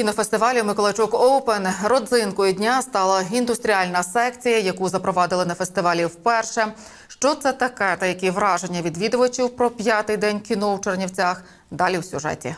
Кінофестивалі Миколайчук Оупен родзинкою дня стала індустріальна секція, яку запровадили на фестивалі вперше. Що це таке та які враження відвідувачів про п'ятий день кіно в Чернівцях? Далі в сюжеті.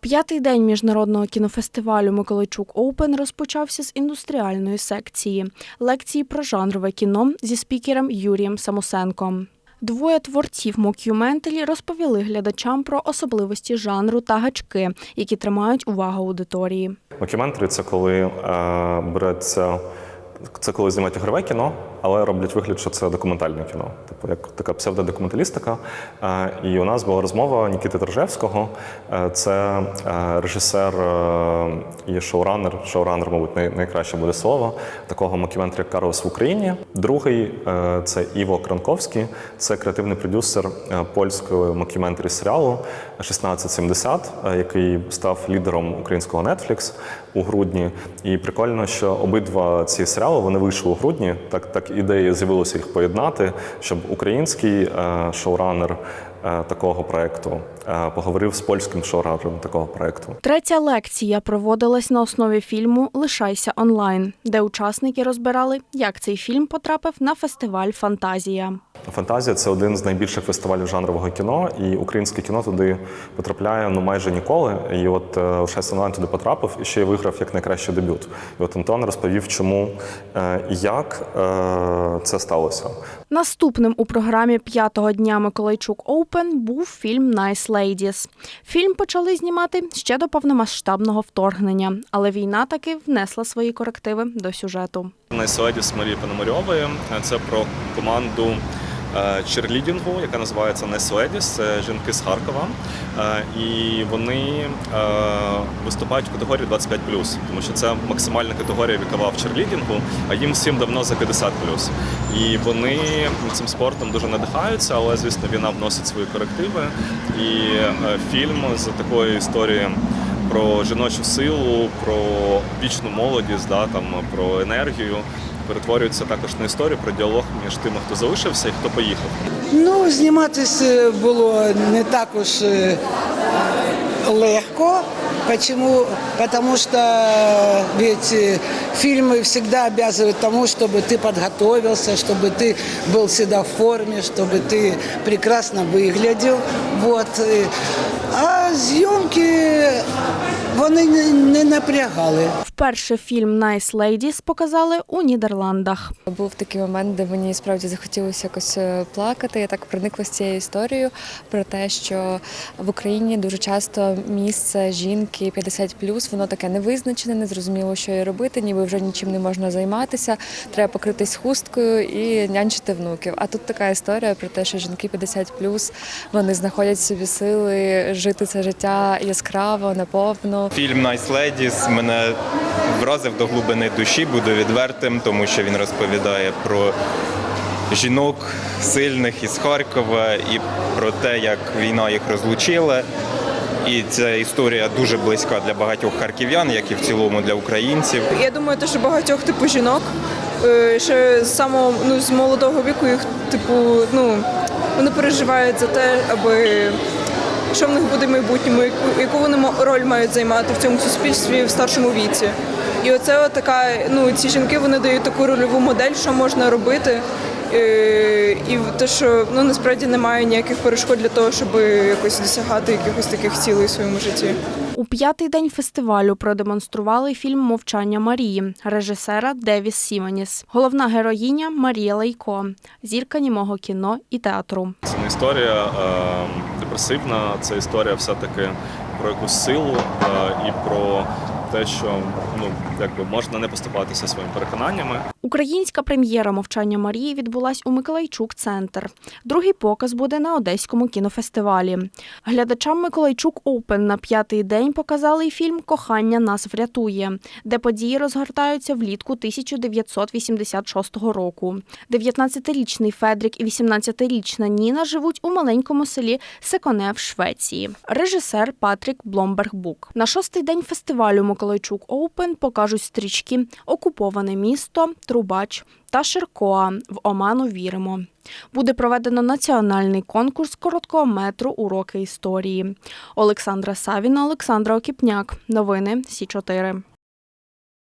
П'ятий день міжнародного кінофестивалю Миколайчук Оупен розпочався з індустріальної секції лекції про жанрове кіно зі спікером Юрієм Самосенком. Двоє творців мокюменталі розповіли глядачам про особливості жанру та гачки, які тримають увагу аудиторії. Мокюментарі це коли е, береться. Це коли знімають ігрове кіно, але роблять вигляд, що це документальне кіно, типу як така псевдодокументалістика. І у нас була розмова Нікіти Торжевського. Це режисер і шоуранер. Шоуранер, мабуть, найкраще буде слово такого мокюментаря як Карлос в Україні. Другий це Іво Кранковський, це креативний продюсер польського мокюментарі серіалу 1670, е, який став лідером українського Netflix у грудні. І прикольно, що обидва ці серіали вони вийшли у грудні. Так, так ідея з'явилася їх поєднати, щоб український е, шоуранер такого проекту е, поговорив з польським шоуранером такого проекту. Третя лекція проводилась на основі фільму Лишайся онлайн, де учасники розбирали, як цей фільм потрапив на фестиваль Фантазія. Фантазія це один з найбільших фестивалів жанрового кіно, і українське кіно туди потрапляє ну майже ніколи. І от е, лише онлайн туди потрапив і ще й виграв як найкращий дебют. І от Антон розповів, чому е, і як е, це сталося. Наступним у програмі п'ятого дня Миколайчук Оупен був фільм Nice Ladies. Фільм почали знімати ще до повномасштабного вторгнення, але війна таки внесла свої корективи до сюжету. Найселедіс Марії Пономарьової. Це про команду черлідінгу, яка називається Неселедіс. Це жінки з Харкова. Е, І вони е, виступають в категорії 25+, тому що це максимальна категорія вікова в черлідінгу, а їм всім давно за 50+. І вони цим спортом дуже надихаються, але звісно війна вносить свої корективи. І е, фільм з такої історії про жіночу силу, про вічну молодість, да, там, про енергію Перетворюється також на історію про діалог між тими, хто залишився і хто поїхав. Ну, зніматися було не так уж е, легко. Почему? Потому что ведь э, фильмы всегда обязывают тому, чтобы ты подготовился, чтобы ты был всегда в форме, чтобы ты прекрасно выглядел. Вот. э. А зйомки вони не- не напрягали. Вперше фільм Nice Ladies показали у Нідерландах. Був такий момент, де мені справді захотілося якось е, плакати. Я так прониклася цією історією про те, що в Україні дуже часто місце жінки 50+, воно таке невизначене, незрозуміло, що їй робити, ніби вже нічим не можна займатися. Треба покритись хусткою і нянчити внуків. А тут така історія про те, що жінки 50+, вони знаходять собі сили жити це життя яскраво, наповно. Фільм Nice Ladies мене вразив до глибини душі, буду відвертим, тому що він розповідає про жінок сильних із Харкова і про те, як війна їх розлучила. І ця історія дуже близька для багатьох харків'ян, як і в цілому для українців. Я думаю, те, що багатьох типу жінок е, ще з самого ну з молодого віку їх типу ну вони переживають за те, аби що в них буде в майбутньому, яку, вони мо- роль мають займати в цьому суспільстві в старшому віці. І оце така, ну ці жінки вони дають таку рольову модель, що можна робити. Е, І те, що ну насправді немає ніяких перешкод для того, щоб якось досягати якихось таких цілей в своєму житті. У п'ятий день фестивалю продемонстрували фільм Мовчання Марії режисера Девіс Сіменіс. Головна героїня Марія Лейко, зірка німого кіно і театру. Це історія депресивна, це історія все-таки про якусь силу е, і про те, що ну якби можна не поступатися своїми переконаннями. Українська прем'єра Мовчання Марії відбулась у Миколайчук Центр. Другий показ буде на Одеському кінофестивалі. Глядачам Миколайчук Оупен на п'ятий день показали фільм Кохання нас врятує, де події розгортаються влітку 1986 року. 19-річний Федрік і 18-річна Ніна живуть у маленькому селі Секоне в Швеції. Режисер Патрік Бломберг-Бук. На шостий день фестивалю Миколайчук Оупен покажуть стрічки Окуповане місто, Трубач та Ширкоа в Оману віримо. Буде проведено національний конкурс короткого метру Уроки історії. Олександра Савіна, Олександра Окіпняк. Новини Сі 4